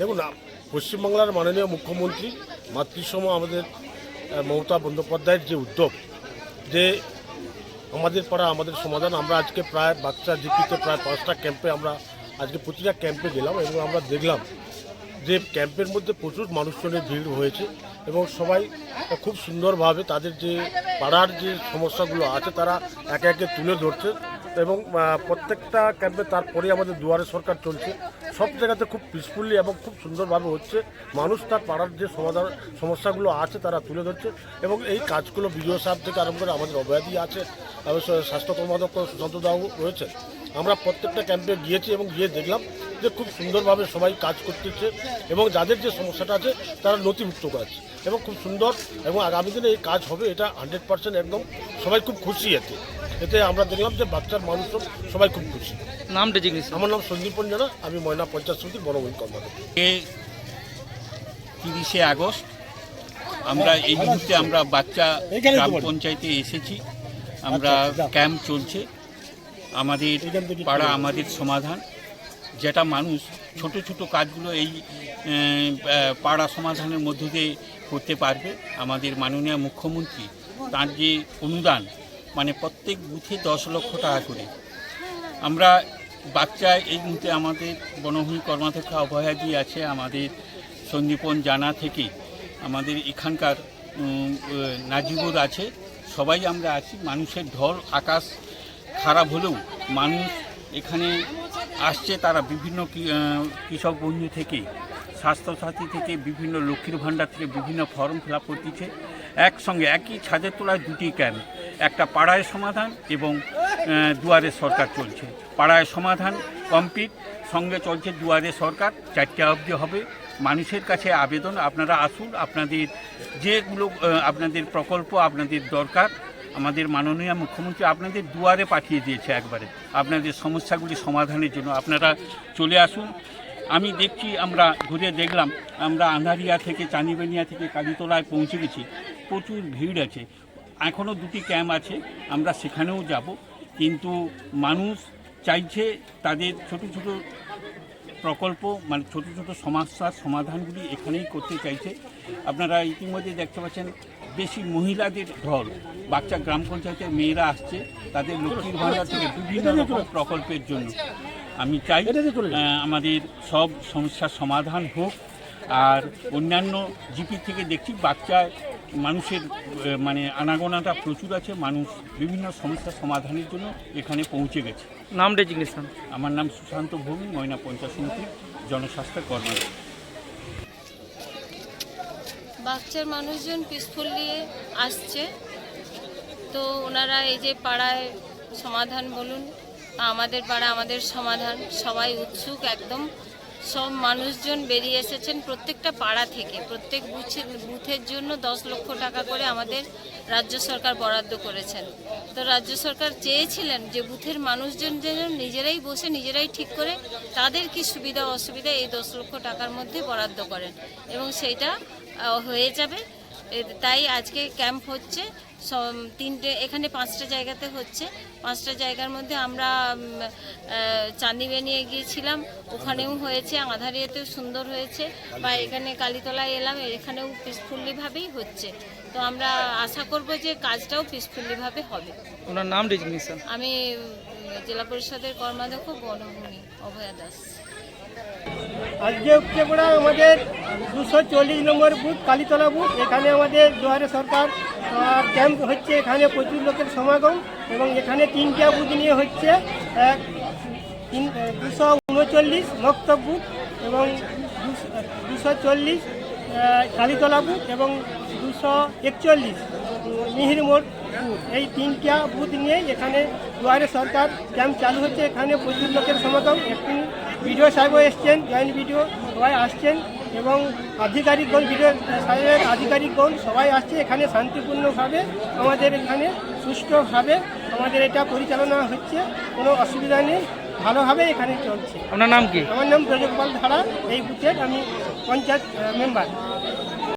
দেখুন পশ্চিমবাংলার মাননীয় মুখ্যমন্ত্রী মাতৃসম আমাদের মমতা বন্দ্যোপাধ্যায়ের যে উদ্যোগ, যে আমাদের পাড়া, আমাদের সমাধান, আমরা আজকে প্রায় বাচ্চা জিপিতে প্রায় পাঁচটা ক্যাম্পে আমরা আজকে প্রতিটা ক্যাম্পে গেলাম এবং আমরা দেখলাম যে ক্যাম্পের মধ্যে প্রচুর মানুষজনের ভিড় হয়েছে এবং সবাই খুব সুন্দরভাবে তাদের যে পাড়ার যে সমস্যাগুলো আছে, তারা একে একে তুলে ধরছে। এবং প্রত্যেকটা ক্যাম্পে তারপরে আমাদের দুয়ারে সরকার চলছে। সব জায়গাতে খুব পিসফুলি এবং খুব সুন্দরভাবে হচ্ছে। মানুষ তার পাড়ার যে সমাধান, সমস্যাগুলো আছে তারা তুলে ধরছে এবং এই কাজগুলো বিডিও সাহেব থেকে আরম্ভ করে আমাদের অবয়াদি আছে। স্বাস্থ্য কর্মাধ্যক্ষ সুশান্ত দাও রয়েছে। আমরা প্রত্যেকটা ক্যাম্পে গিয়েছি এবং গিয়ে দেখলাম যে খুব সুন্দরভাবে সবাই কাজ করতেছে এবং যাদের যে সমস্যাটা আছে তারা নথিভুক্ত করাচ্ছে এবং খুব সুন্দর এবং আগামী দিনে এই কাজ হবে এটা হান্ড্রেড পার্সেন্ট একদম সবাই খুব খুশি এতে। এতে আমরা দেখলাম যে বাচ্চার মানুষজন সবাই খুব খুশি। নাম ডেজিগনেশন আমার নাম সন্দীপ পঞ্জানা আমি ময়না পঞ্চায়েত সমিতির বড় কর্মাধ্যক্ষ। এ তিরিশে আগস্ট আমরা এই মুহূর্তে আমরা বাচ্চা গ্রাম পঞ্চায়েতে এসেছি। আমরা ক্যাম্প চলছে। আমাদের পাড়া আমাদের সমাধান। যেটা মানুষ ছোট ছোট কাজগুলো এই পাড়া সমাধানের মধ্য দিয়ে করতে পারবে। আমাদের মাননীয় মুখ্যমন্ত্রী তার যে অনুদান মানে প্রত্যেক বুথে দশ লক্ষ টাকা করে। আমরা বাচ্চা এই মুহূর্তে আমাদের বনভূমি কর্মাধ্যক্ষ অভয়াদি আছে, আমাদের সন্দীপন জানা থেকে। আমাদের এখানকার নাজিবুর আছে। সবাই আমরা আছি। মানুষের ঢল, আকাশ খারাপ হলেও মানুষ এখানে আসছে। তারা বিভিন্ন কৃষক বন্ধু থেকে, স্বাস্থ্যসাথী থেকে, বিভিন্ন লক্ষ্মীর ভাণ্ডার থেকে বিভিন্ন ফর্ম ফিল আপ করতেছে। একসঙ্গে, একই ছাদের তলায় দুটি ক্যাম্প। একটা পাড়ায় সমাধান এবং দুয়ারে সরকার চলছে। পাড়ায় সমাধান কমপ্লিট, সঙ্গে চলছে দুয়ারে সরকার, চারটে অবধি হবে। মানুষের কাছে আবেদন, আপনারা আসুন, আপনাদের যেগুলো আপনাদের প্রকল্প, আপনাদের দরকার, আমাদের মাননীয় মুখ্যমন্ত্রী আপনাদের দুয়ারে পাঠিয়ে দিয়েছে একবারে। আপনাদের সমস্যাগুলি সমাধানের জন্য আপনারা চলে আসুন। আমি দেখছি, আমরা ঘুরে দেখলাম, আমরা আন্ধারিয়া থেকে চানিবেনিয়া থেকে কালীতলায় পৌঁছে গেছি। প্রচুর ভিড় আছে। এখনও দুটি ক্যাম্প আছে আমরা সেখানেও যাব। কিন্তু মানুষ চাইছে তাদের ছোট ছোট প্রকল্প মানে ছোট ছোট সমস্যার সমাধানগুলি এখানেই করতে চাইছে। আপনারা ইতিমধ্যে দেখতে পাচ্ছেন বেশি মহিলাদের ঢল বাচ্চা গ্রাম পঞ্চায়েতের মেয়েরা আসছে তাদের লক্ষ্মীর ভাণ্ডার থেকে বিভিন্ন রকম প্রকল্পের জন্য। আমি চাই আমাদের সব সমস্যার সমাধান হোক আর অন্যান্য জিপি থেকে দেখছি বাচ্চা মানুষের মানে আনাগোনাটা প্রচুর আছে মানুষ বিভিন্ন সমস্যার সমাধানের জন্য এখানে পৌঁছে গেছে। নাম ডেজিগনেশন। আমার নাম সুশান্ত ভৌমি ময়না পঞ্চায়েত সমিতির জনস্বাস্থ্য কর্মকর্তা বাচ্চার মানুষজন পিসফুলি আসছে। তো ওনারা এই যে পাড়ায় সমাধান বলুন আমাদের পাড়া আমাদের সমাধান সবাই উৎসুক একদম। সব মানুষজন বেরিয়ে এসেছেন প্রত্যেকটা পাড়া থেকে। প্রত্যেক বুথের বুথের জন্য দশ লক্ষ টাকা করে আমাদের রাজ্য সরকার বরাদ্দ করেছেন। তো রাজ্য সরকার চেয়েছিলেন যে বুথের মানুষজন যেন নিজেরাই বসে, নিজেরাই ঠিক করে তাদের কি সুবিধা, অসুবিধা এই দশ লক্ষ টাকার মধ্যে বরাদ্দ করেন। এবং সেইটা হয়ে যাবে। তাই আজকে ক্যাম্প হচ্ছে। তিনটে এখানে পাঁচটা জায়গাতে হচ্ছে। পাঁচটা জায়গার মধ্যে আমরা উম, আহ, চাঁদিবেনিয়ে গিয়েছিলাম। ওখানেও হয়েছে আধারিয়াতেও সুন্দর হয়েছে। বা এখানে কালীতলায় এলাম এখানেও পিসফুল্লিভাবেই হচ্ছে। তো আমরা আশা করব যে কাজটাও পিসফুল্লিভাবে হবে। ওনার নাম আমি জেলা পরিষদের কর্মাধ্যক্ষ বনভূমি অভয়া দাস। আজকে উপচে পড়া আমাদের দুশো চল্লিশ নম্বর বুথ, কালীতলা বুথ। এখানে আমাদের দুয়ারে সরকার ক্যাম্প হচ্ছে এখানে প্রচুর লোকের সমাগম এবং এখানে তিনটা বুথ নিয়ে হচ্ছে এক, তিন দুশো উনচল্লিশ মক্তব বুথ এবং দুশো চল্লিশ কালীতলা বুথ এবং দুশো একচল্লিশ মিহির বুথ। এই তিনটা বুথ নিয়ে এখানে দুয়ারে সরকার ক্যাম্প চালু হচ্ছে। এখানে প্রচুর লোকের সমাগম। একটি বিডিও সাহেবও এসছেন জয়েন্ট বিডিও সবাই আসছেন এবং আধিকারিকগণ বিডিও সাহেবের আধিকারিকগণ সবাই আসছে এখানে শান্তিপূর্ণভাবে আমাদের এখানে সুষ্ঠুভাবে আমাদের এটা পরিচালনা হচ্ছে কোনো অসুবিধা নেই ভালোভাবে এখানে চলছে। আপনার নাম কি? আমার নাম ব্রজগোপাল ধারা এই বুথের আমি পঞ্চায়েত মেম্বার।